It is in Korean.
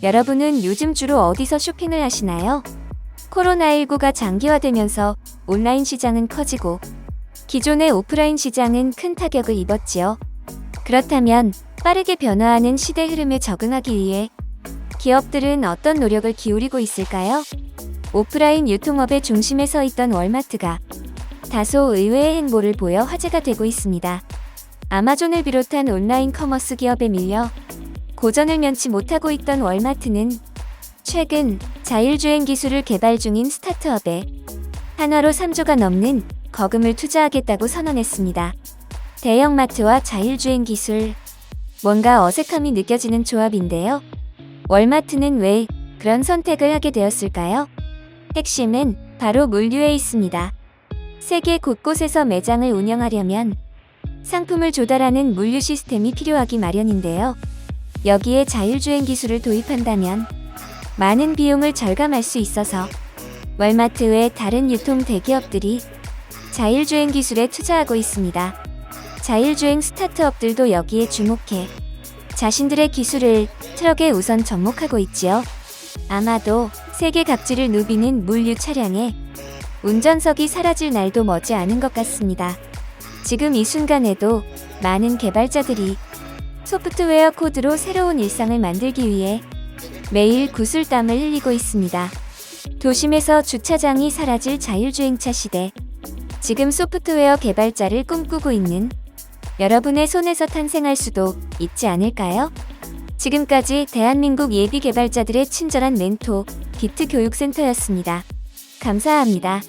여러분은 요즘 주로 어디서 쇼핑을 하시나요? 코로나19가 장기화되면서 온라인 시장은 커지고 기존의 오프라인 시장은 큰 타격을 입었지요. 그렇다면 빠르게 변화하는 시대 흐름에 적응하기 위해 기업들은 어떤 노력을 기울이고 있을까요? 오프라인 유통업의 중심에 서 있던 월마트가 다소 의외의 행보를 보여 화제가 되고 있습니다. 아마존을 비롯한 온라인 커머스 기업에 밀려 고전을 면치 못하고 있던 월마트는 최근 자율주행 기술을 개발 중인 스타트업에 한화로 3조가 넘는 거금을 투자하겠다고 선언했습니다. 대형마트와 자율주행 기술. 뭔가 어색함이 느껴지는 조합인데요. 월마트는 왜 그런 선택을 하게 되었을까요? 핵심은 바로 물류에 있습니다. 세계 곳곳에서 매장을 운영하려면 상품을 조달하는 물류 시스템이 필요하기 마련인데요. 여기에 자율주행 기술을 도입한다면 많은 비용을 절감할 수 있어서 월마트 외 다른 유통 대기업들이 자율주행 기술에 투자하고 있습니다. 자율주행 스타트업들도 여기에 주목해 자신들의 기술을 트럭에 우선 접목하고 있지요. 아마도 세계 각지를 누비는 물류 차량에 운전석이 사라질 날도 머지 않은 것 같습니다. 지금 이 순간에도 많은 개발자들이 소프트웨어 코드로 새로운 일상을 만들기 위해 매일 구슬땀을 흘리고 있습니다. 도심에서 주차장이 사라질 자율주행차 시대. 지금 소프트웨어 개발자를 꿈꾸고 있는 여러분의 손에서 탄생할 수도 있지 않을까요? 지금까지 대한민국 예비 개발자들의 친절한 멘토 비트 교육센터였습니다. 감사합니다.